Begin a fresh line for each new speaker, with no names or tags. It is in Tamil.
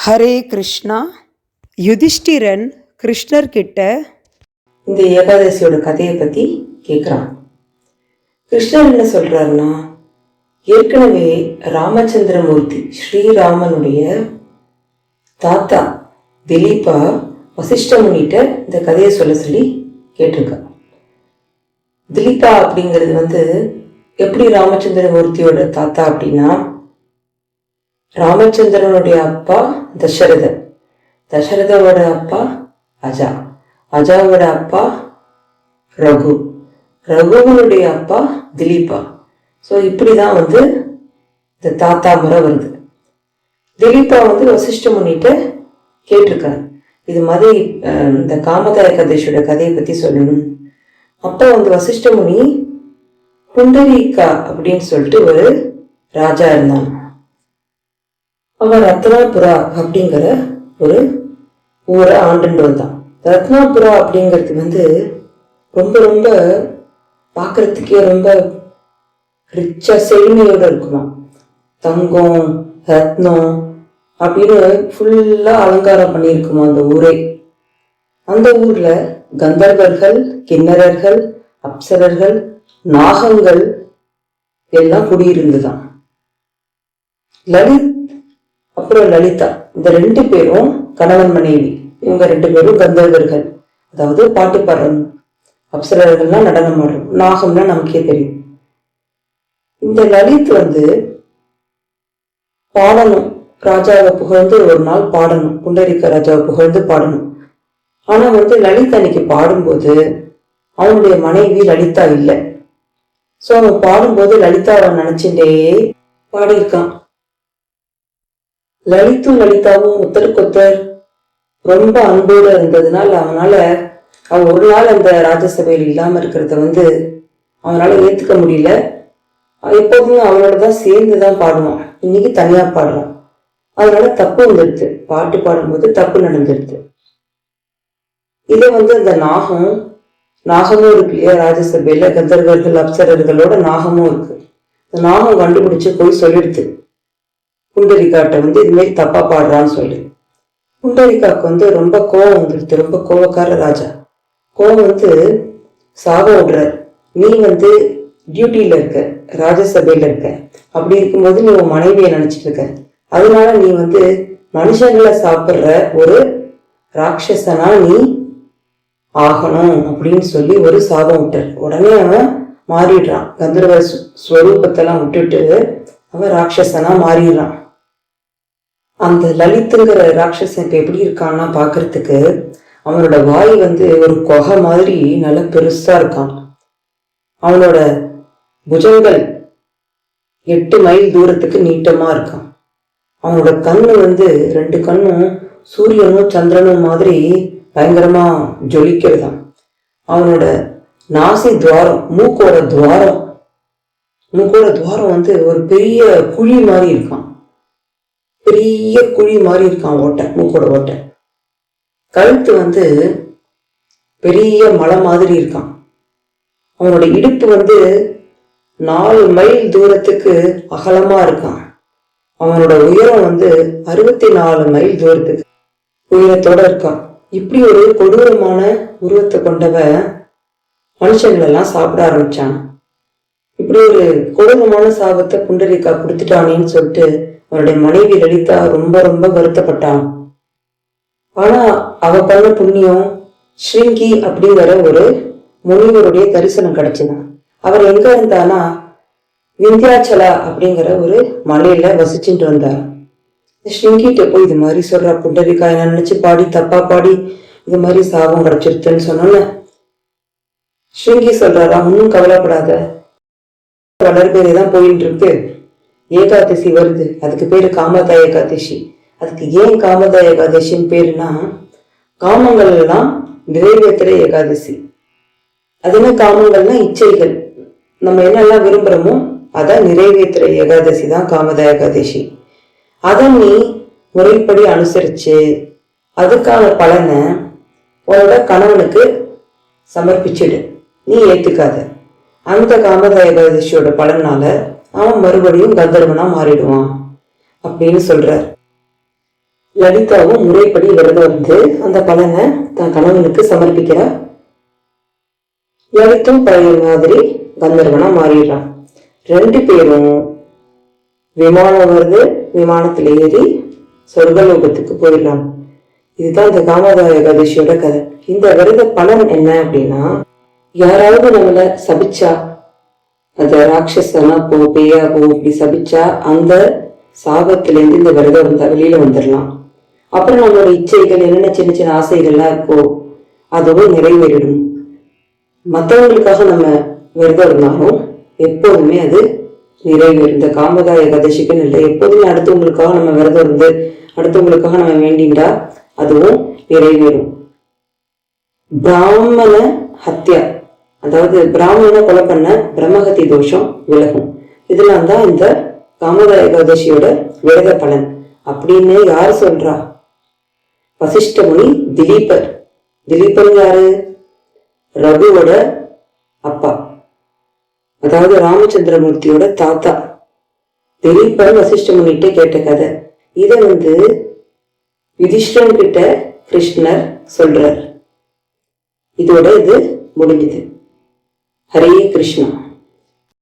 ஹரே கிருஷ்ணா. யுதிஷ்டிரன் கிருஷ்ணர் கிட்ட
இந்த ஏகாதசியோட கதையை பற்றி கேட்குறான் கிருஷ்ணர் என்ன சொல்கிறாருன்னா ஏற்கனவே ராமச்சந்திரமூர்த்தி ஸ்ரீராமனுடைய தாத்தா திலீபா வசிஷ்டமுனிட்ட இந்த கதையை சொல்ல சொல்லி கேட்டிருக்கா. திலீபா அப்படிங்கிறது வந்து எப்படி ராமச்சந்திரமூர்த்தியோட தாத்தா அப்படின்னா ராமச்சந்திரனுடைய அப்பா தசரதன் தசரதோட அப்பா அஜா. அஜாவோட அப்பா ரகு. ரகுவனுடைய அப்பா திலீபா. ஸோ இப்படி தான் வந்து இந்த தாத்தா முறை வருது. திலீபா வந்து வசிஷ்ட முன்னிட்டு கேட்டிருக்காரு. இது மாதிரி இந்த காமதாய கதேஷோட கதையை பற்றி சொல்லணும். அப்போ வந்து வசிஷ்ட முனி புண்டரீகா அப்படின்னு சொல்லிட்டு ஒரு ராஜா இருந்தான். அவன் ரத்னாபுரா அப்படிங்கிற ஒரு ஊரை ஆண்டுண்டு வந்தான் ரத்னாபுரா அப்படிங்கிறது வந்து ரொம்ப ரொம்ப பார்க்கறதுக்கே ரொம்ப ரிச்சாக செழுமையோடு இருக்குமா? தங்கம் ரத்னம் அப்படின்னு ஃபுல்லாக அலங்காரம் பண்ணியிருக்குமா அந்த ஊரே? அந்த ஊரில் கந்தர்வர்கள் கிண்ணறர்கள் அப்சரர்கள் நாகங்கள் எல்லாம் குடியிருந்துதான். லலித் அப்புறம் லலிதா. இந்த ரெண்டு பேரும் கணவன் மனைவி. இவங்க ரெண்டு பேரும் கந்தர்வர்கள். அதாவது பாட்டு பாடுறவங்க. அப்சரர்கள்லாம் நடனம் ஆடுறோம் நாகம்னா நமக்கே தெரியும். இந்த லலித் வந்து பாடணும். ராஜாவை புகழ்ந்து ஒரு நாள் பாடணும். புண்டரிக்க ராஜாவை புகழ்ந்து பாடணும். ஆனா வந்து லலித் அன்னைக்கு பாடும்போது அவனுடைய மனைவி லலிதா இல்லை. சோ அவன் பாடும்போது லலிதாவை நினைச்சுட்டே பாடியிருக்கான். லலித்தும் லலிதாவும் ஒத்தருக்கொத்தர் ரொம்ப அன்போடு இருந்ததுனால அவனால அவன் ஒரு நாள் அந்த ராஜசபையில் இல்லாம இருக்கிறத வந்து அவனால ஏத்துக்க முடியல. எப்போதுமே அவனோட தான் சேர்ந்து தான் பாடுவான். இன்னைக்கு தனியா பாடுறான். அதனால தப்பு வந்துடுது. பாட்டு பாடும்போது தப்பு நடந்துடுது. இதை வந்து அந்த நாகம் நாகமும் இருக்கு இல்லையா ராஜசபையில? கந்தர்வர்கள் அப்சரர்களோட நாகமும் இருக்கு. இந்த நாகம் கண்டுபிடிச்சு போய் சொல்லிடுது. புண்டரிகாட்ட வந்து இது மாதிரி தப்பா பாடுறான்னு சொல்லி. புண்டரிகாக்கு வந்து ரொம்ப கோவம் வந்துடுது ரொம்ப கோவக்கார ராஜா. கோவம் வந்து சாக விடுறார். நீ வந்து டியூட்டியில் இருக்க ராஜசபையில் இருக்க. அப்படி இருக்கும்போது நீ உன் மனைவியை நினச்சிட்டு இருக்க. அதனால நீ வந்து மனுஷங்களை சாப்பிட்ற ஒரு ராட்சசனா நீ ஆகணும் அப்படின்னு சொல்லி ஒரு சாபம் விட்டார். உடனே அவன் மாறிடுறான். கந்தர்வ ஸ்வரூபத்தெல்லாம் விட்டுட்டு அவன் ராட்சசனா மாறிடுறான். அந்த லலித்துங்கிற ராட்சசன் இப்போ எப்படி இருக்கான்னா பார்க்கறதுக்கு அவனோட வாய் வந்து ஒரு குகை மாதிரி நல்லா பெருசாக இருக்கான். அவனோட புஜங்கள் எட்டு மைல் தூரத்துக்கு நீட்டமாக இருக்கான். அவனோட கண்ணு வந்து ரெண்டு கண்ணும் சூரியனும் சந்திரனும் மாதிரி பயங்கரமாக ஜொலிக்கிறதாம். அவனோட நாசி துவாரம் மூக்கோட துவாரம் மூக்கோட துவாரம் வந்து ஒரு பெரிய குழி மாதிரி இருக்கான். பெரிய குழி மாதிரி இருக்கான் ஓட்டை மூக்கோட ஓட்டை. கழுத்து வந்து பெரிய மலை மாதிரி இருக்கான். அவனோட இடுப்பு வந்து நாலு மைல் தூரத்துக்கு அகலமாக இருக்கான். அவனோட உயரம் வந்து அறுபத்தி நாலு மைல் தூரத்துக்கு உயரத்தோட இருக்கான். இப்படி ஒரு கொடூரமான உருவத்தை கொண்டவன் மனுஷங்களெல்லாம் சாப்பிட ஆரம்பிச்சான். இப்படி ஒரு கொடூரமான சாபத்தை புண்டரிக்கா கொடுத்துட்டானேன்னு சொல்லிட்டு அவருடைய மனைவி லலிதா ரொம்ப ரொம்ப வருத்தப்பட்டான் ஆனா அவ பண்ண புண்ணியம் ஸ்ருங்கி அப்படிங்கிற ஒரு முனிவருடைய தரிசனம் கிடைச்சுதான் அவர் எங்க இருந்தானா விந்தியாச்சலா அப்படிங்கிற ஒரு மலையில வசிச்சுட்டு வந்தார். ஸ்ருங்கிட்ட போய் இது மாதிரி சொல்றா புண்டரிக்கா என்ன நினைச்சு பாடி தப்பா பாடி இது மாதிரி சாபம் கிடைச்சிருத்துன்னு சொன்னோன்னே? ஸ்ருங்கி சொல்றாரா ஒன்றும் கவலைப்படாத. வளர்பேரே தான் போயிட்டு இருக்கு. ஏகாதசி வருது. அதுக்கு பேர் காமதா ஏகாதசி. அதுக்கு ஏன் காமதா ஏகாதசின்னு பேருனா காமங்கள் எல்லாம் நிறைவேற்றுற ஏகாதசி. அது என்ன காமங்கள்னா இச்சைகள். நம்ம என்னெல்லாம் விரும்புகிறோமோ அதை நிறைவேற்றுற ஏகாதசி தான் காமதா ஏகாதசி. அதை நீ முறைப்படி அனுசரித்து அதுக்கான பலனை உன்னோட கணவனுக்கு சமர்ப்பிச்சிடு. நீ ஏற்றுக்காத அந்த காமதா ஏகாதசியோட பலனால அவன் மறுபடியும் கந்தர்வனா மாறிடுவான் அப்படின்னு சொல்றார். லலிதாவும் முறைப்படி விரதம் இருந்து அந்த பலனை தன் கணவனுக்கு சமர்ப்பிக்கிறார். லலித்தும் பழைய மாதிரி கந்தர்வனா மாறிடுறான். ரெண்டு பேரும் விமானம் வருது விமானத்தில் ஏறி சொர்க்கலோகத்துக்கு போயிடலாம் இதுதான் இந்த காமதாய ஏகாதசியோட கதை. இந்த விரத பலன் என்ன அப்படின்னா யாராவது நம்மளை சபிச்சா அந்த ராட்சசனா போ பேயா போ இப்படி சபிச்சா அந்த சாபத்திலேருந்து இந்த விரதம் இருந்தால் வெளியில வந்துடலாம் அப்புறம் நம்மளோட இச்சைகள் என்னென்ன சின்ன சின்ன ஆசைகள்லாம் இருக்கோ அதுவும் நிறைவேறிடும். மற்றவங்களுக்காக நம்ம விரதம் இருந்தாலும் எப்போதுமே அது நிறைவேறும். இந்த காமதா ஏகாதசிக்குன்னு இல்லை எப்போதுமே அடுத்தவங்களுக்காக நம்ம விரதம் இருந்து அடுத்தவங்களுக்காக நம்ம வேண்டிண்டா அதுவும் நிறைவேறும். பிராமண ஹத்யா. அதாவது பிராமணனை கொலை பண்ண பிரம்மகத்தி தோஷம் விலகும். இதெல்லாம் தான் இந்த காமதாய ஏகாதசியோட விரத பலன். அப்படின்னு யார் சொல்றா? வசிஷ்ட முனி திலீபர். திலீபர் யாரு? ரகுவோட அப்பா. அதாவது ராமச்சந்திரமூர்த்தியோட தாத்தா. திலீபன் வசிஷ்டமுனிட்ட கேட்ட கதை. இதை வந்து யுதிஷ்டன் கிட்ட கிருஷ்ணர் சொல்றார். இதோட இது முடிஞ்சது. ஹரே கிருஷ்ணா